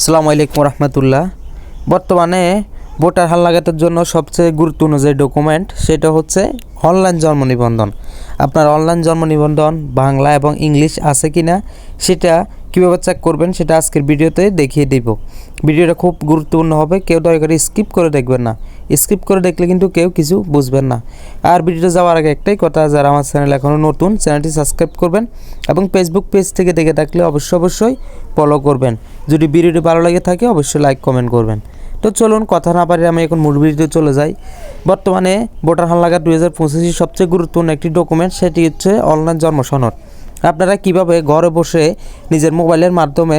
আসসালামু আলাইকুম রহমতুল্লাহ। বর্তমানে ভোটার হাল লাগাতের জন্য সবচেয়ে গুরুত্বপূর্ণ যে ডকুমেন্ট, সেটা হচ্ছে অনলাইন জন্ম নিবন্ধন। আপনার অনলাইন জন্ম নিবন্ধন বাংলা এবং ইংলিশ আছে কি না সেটা কীভাবে চেক করবেন সেটা আজকের ভিডিওতে দেখিয়ে দিব। ভিডিওটা খুব গুরুত্বপূর্ণ হবে, কেউ দয়া করে স্কিপ করে দেখবেন না। স্কিপ করে দেখলে কিন্তু কেউ কিছু বুঝবেন না। আর ভিডিওটা যাওয়ার আগে একটাই কথা, যারা আমার চ্যানেল এখনও নতুন চ্যানেলটি সাবস্ক্রাইব করবেন এবং ফেসবুক পেজ থেকে দেখে থাকলে অবশ্যই অবশ্যই ফলো করবেন। যদি ভিডিওটি ভালো লাগে থাকে, অবশ্যই লাইক কমেন্ট করবেন। তো চলুন, কথা না পারি আমি এখন মূল ভিডিওতে চলে যাই। বর্তমানে ভোটার হালনাগাদ দুই হাজার পঁচিশের সবচেয়ে গুরুত্বপূর্ণ একটি ডকুমেন্ট সেটি হচ্ছে অনলাইন জন্ম সনদ। আপনারা কীভাবে ঘরে বসে নিজের মোবাইলের মাধ্যমে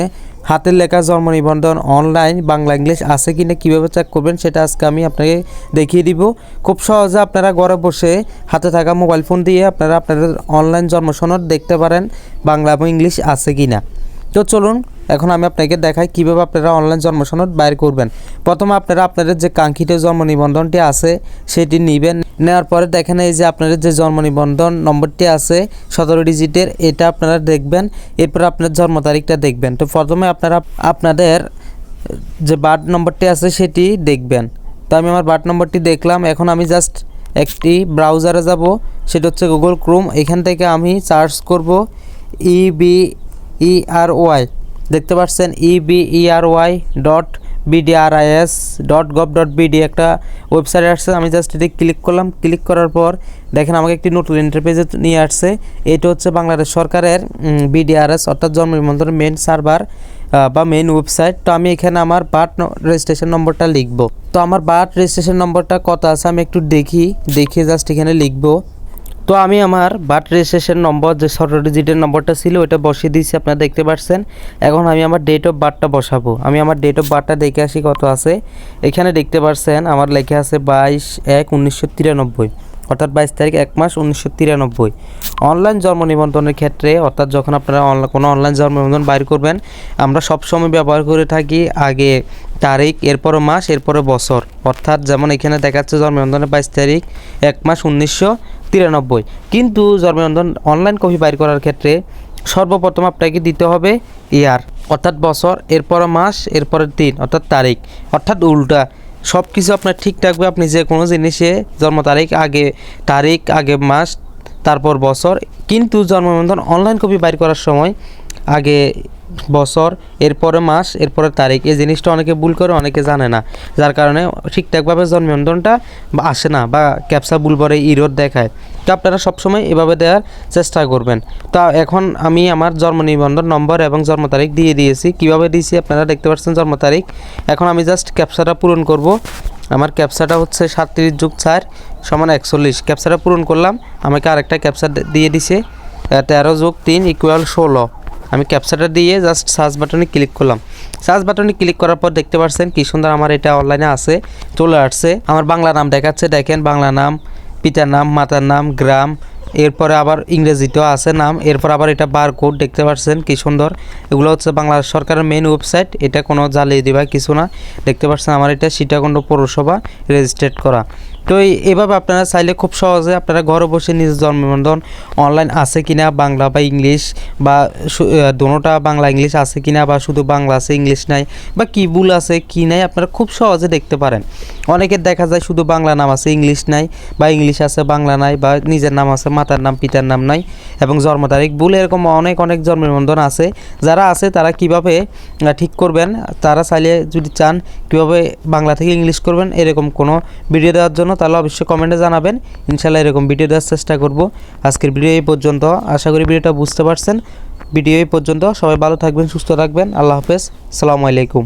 হাতের লেখা জন্ম নিবন্ধন অনলাইন বাংলা ইংলিশ আছে কি না কীভাবে চেক করবেন সেটা আজকে আমি আপনাকে দেখিয়ে দিব। খুব সহজে আপনারা ঘরে বসে হাতে থাকা মোবাইল ফোন দিয়ে আপনারা আপনাদের অনলাইন জন্ম সনদ দেখতে পারেন, বাংলা এবং ইংলিশ আছে কি না তো চলুন, এখন আমি আপনাকে দেখাই কীভাবে আপনারা অনলাইন জন্ম সনদ বাইর করবেন। প্রথমে আপনারা আপনাদের যে কাঙ্ক্ষিত জন্ম নিবন্ধনটি আছে, সেটি নেবেন। নেওয়ার পরে দেখেন এই যে আপনাদের যে জন্ম নিবন্ধন নম্বরটি আছে, সতেরো ডিজিটের, এটা আপনারা দেখবেন, এরপর আপনার জন্ম তারিখটা দেখবেন। তো প্রথমে আপনারা আপনাদের যে বার্থ নম্বরটি আছে সেটি দেখবেন। তো আমি আমার বার্থ নম্বরটি দেখলাম, এখন আমি জাস্ট একটি ব্রাউজারে যাব, সেটা হচ্ছে গুগল ক্রোম, এখান থেকে আমি সার্চ করব আর ওয়াই দেখতে পাচ্ছেন E B E R Y dot BDRIS dot gov dot BD একটা ওয়েবসাইট আসছে। আমি জাস্ট এটি ক্লিক করলাম। ক্লিক করার পর দেখেন আমাকে একটি নতুন ইন্টারপেজে নিয়ে আসছে। এটা হচ্ছে বাংলাদেশ সরকারের বিডিআরএস অর্থাৎ জন্ম মেন সার্ভার বা মেন ওয়েবসাইট তো আমি এখানে আমার বার্থ রেজিস্ট্রেশন নম্বরটা লিখব। তো আমার বার্থ রেজিস্ট্রেশন নম্বরটা কত আছে? আমি একটু দেখি। দেখে জাস্ট এখানে লিখব। তো আমি আমার বার্থ রেজিস্ট্রেশন নম্বর যে ষোলো ডিজিটের নম্বরটা ছিল ওটা বসিয়ে দিয়েছি, আপনারা দেখতে পাচ্ছেন এখন আমি আমার ডেট অফ বার্থটা বসাবো। আমি আমার ডেট অফ বার্থটা দেখে আসি কত আছে। এখানে দেখতে পাচ্ছেন আমার লেখা আছে বাইশ এক উনিশশো তিরানব্বই। অর্থাৎ বাইশ তারিখ এক মাস উনিশশো তিরানব্বই। অনলাইন জন্ম নিবন্ধনের ক্ষেত্রে, অর্থাৎ যখন আপনারা কোনো অনলাইন জন্ম নিবন্ধন বাইর করবেন, আমরা সবসময় ব্যবহার করে থাকি আগে তারিখ, এরপরে মাস, এরপরে বছর। অর্থাৎ যেমন এখানে দেখাচ্ছে জন্ম নিবন্ধনের বাইশ তারিখ, এক মাস উনিশশো তিরানব্বই। কিন্তু জন্মনিবন্ধন অনলাইন কপি বাইর করার ক্ষেত্রে সর্বপ্রথম আপনাকে দিতে হবে ইয়ার অর্থাৎ বছর, এরপরে মাস, এরপরে দিন, অর্থাৎ তারিখ। অর্থাৎ উল্টা। সব কিছু আপনার ঠিক থাকবে, আপনি যে কোনো জিনিসে জন্ম তারিখ, আগে তারিখ, আগে মাস, তারপর বছর, কিন্তু জন্মবন্ধন অনলাইন কপি বাইর করার সময় আগে বছর, এরপরে মাস, এরপরে তারিখ। এই জিনিসটা অনেকে ভুল করে, অনেকে জানে না। যার কারণে ঠিকঠাকভাবে জন্মনিবন্ধনটা বা আসে না বা ক্যাপসা ভুল পরে ইরোড দেখায়। তো আপনারা সবসময় এভাবে দেওয়ার চেষ্টা করবেন। তা এখন আমি আমার জন্ম নিবন্ধন নম্বর এবং জন্ম তারিখ দিয়ে দিয়েছি। কীভাবে দিয়েছি আপনারা দেখতে পাচ্ছেন জন্ম তারিখ। এখন আমি জাস্ট ক্যাপসাটা পূরণ করব। আমার ক্যাপসাটা হচ্ছে সাতত্রিশ যুগ চার সমান একচল্লিশ। ক্যাপসাটা পূরণ করলাম। আমাকে আরেকটা ক্যাপসা দিয়ে দিছে। তেরো যোগ তিন ইকুয়াল ষোলো। আমি ক্যাপচাটা দিয়ে জাস্ট সার্চ বাটনে ক্লিক করলাম। সার্চ বাটনে ক্লিক করার পর দেখতে পাচ্ছেন কি সুন্দর আমার এটা অনলাইনে আছে, চলে আসছে। আমার বাংলা নাম দেখাচ্ছে, দেখেন বাংলা নাম, পিতার নাম, মাতার নাম, গ্রাম এরপরে আবার ইংরেজিতেও আছে নাম। এরপর আবার এটা বার কোড দেখতে পাচ্ছেন, কি সুন্দর। এগুলো হচ্ছে বাংলাদেশ সরকারের মেন ওয়েবসাইট এটা কোনো জ্বালিয়ে দিবা, কিছু না। দেখতে পাচ্ছেন আমার এটা সীতাকুণ্ড পৌরসভা রেজিস্ট্রেট করা। তো এভাবে আপনারা চাইলে খুব সহজে আপনারা ঘরে বসে নিজের জন্ম নিবন্ধন অনলাইন আছে কিনা, বাংলা বা ইংলিশ, বা দোনোটা বাংলা, ইংলিশ আছে কিনা, বা শুধু বাংলা আছে, ইংলিশ নাই, বা কী ভুল আছে, কী নাই, আপনারা খুব সহজে দেখতে পারেন। অনেকের দেখা যায় শুধু বাংলা নাম আছে, ইংলিশ নাই, বা ইংলিশ আছে, বাংলা নাই, বা নিজের নাম আছে মাতার নাম, পিতার নাম নাই এবং জন্ম তারিখ। ভুল এরকম অনেক অনেক জন্ম নিবন্ধন আছে। যারা আছে তারা কীভাবে ঠিক করবেন? তারা চাইলে যদি চান কীভাবে বাংলা থেকে ইংলিশ করবেন, এরকম কোনো ভিডিও দেওয়ার জন্য তাহলে অবশ্যই কমেন্টে জানাবেন। ইনশাল্লাহ এরকম ভিডিও দেওয়ার চেষ্টা করব। আজকের ভিডিও এই পর্যন্ত। আশা করি ভিডিওটা বুঝতে পারছেন। ভিডিও এই পর্যন্ত। সবাই ভালো থাকবেন, সুস্থ থাকবেন। আল্লাহ হাফেজ। সালামু আলাইকুম।